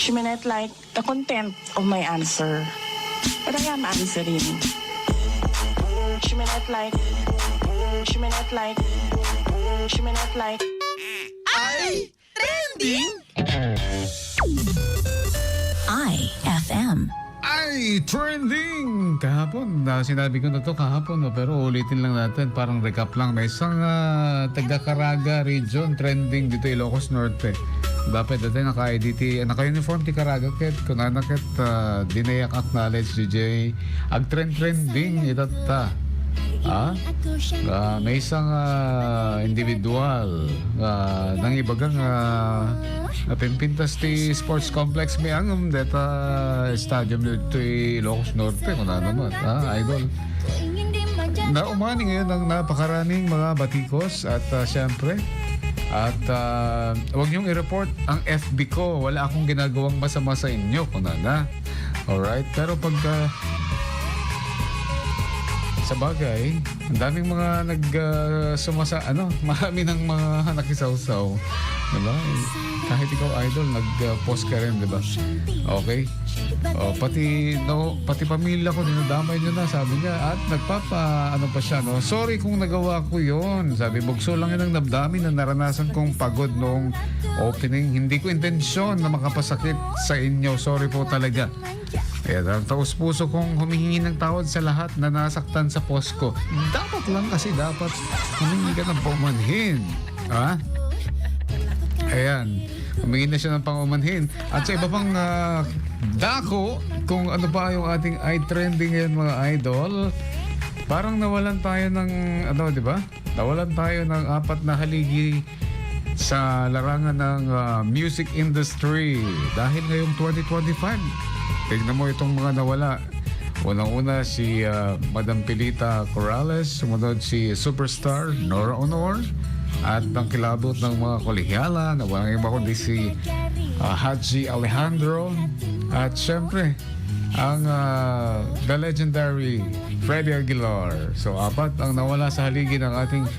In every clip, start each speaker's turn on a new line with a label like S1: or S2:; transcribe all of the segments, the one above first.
S1: She may not like the content of my answer, but I am answering. She may not like, she may not like, she may not like.
S2: Ay! Trending?
S3: IFM.
S4: Ay, trending! Kahapon, na sinabi ko na to kahapon, no? pero ulitin lang natin, parang recap lang. May isang ah, taga-Caraga region trending dito Ilocos Norte. Dapat dati naka-IDT, naka-uniform ti Caraga ket, kunana ket uh, dinayak acknowledge DJ, ag-trend trending itata. Ah, Ah, may isang ah, individual uh, nang ibagang uh, napimpintas ti sports complex may angam deta stadium dito Ilocos Norte kung na naman ah, idol. Na umani ngayon ng napakaraming mga batikos at uh, syempre at uh, huwag niyong i-report ang FB ko. Wala akong ginagawang masama sa inyo kung na alright? Pero pag uh, sa bagay, daming mga nag uh, sumasa ano, marami ng mga nakisawsaw. Diba? Kahit ikaw idol, nag-post ka rin, diba? Okay? Oh, pati no, pati pamilya ko dinadamay niyo na, sabi niya. At nagpapa ano pa siya, no? Sorry kung nagawa ko 'yon. Sabi, bugso lang 'yan ang damdamin na naranasan kong pagod noong opening. Hindi ko intensyon na makapasakit sa inyo. Sorry po talaga. Kaya ang taos puso kong humihingi ng tawad sa lahat na nasaktan sa post ko. Dapat lang kasi dapat humingi ka ng paumanhin. Ha? Ayan. Humingi na siya ng pangumanhin. At sa iba pang ah, dako, kung ano pa yung ating i-trending ngayon mga idol, parang nawalan tayo ng, ano, di ba? Nawalan tayo ng apat na haligi sa larangan ng ah, music industry dahil ngayong 2025 tignan mo itong mga nawala unang-una si ah, Madam Pilita Corrales sumunod si superstar Nora Honor at ang kilabot ng mga kolehyala na walang iba kundi si ah, Haji Alejandro at syempre ang ah, the legendary Freddie Aguilar so apat ang nawala sa haligi ng ating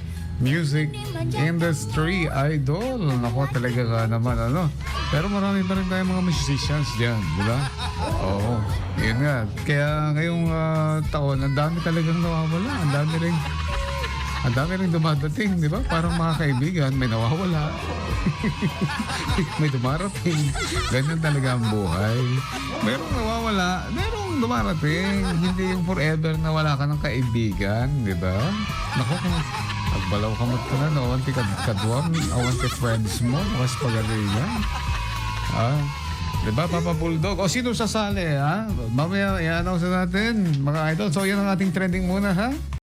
S4: music industry idol. Nako talaga ka naman ano. Pero marami pa rin tayong mga musicians diyan, di ba? Oo. Yun nga. Kaya ngayong ah, taon, ang dami talagang nawawala. Ang dami rin ang dami rin dumadating, di ba? Parang mga kaibigan, may nawawala. may dumarating. Ganyan talaga ang buhay. Merong nawawala, merong dumarating. Hindi yung forever na wala ka ng kaibigan, di ba? Naku, kung Agbalaw ka mat ka na? Awan ti kad- kadwam, awan ti friends mo, mas pagalingan. Ah, di ba, Papa Bulldog? O sino sasali, ha? Mamaya, i-announce na natin, mga idol. So, yan ang ating trending muna, ha?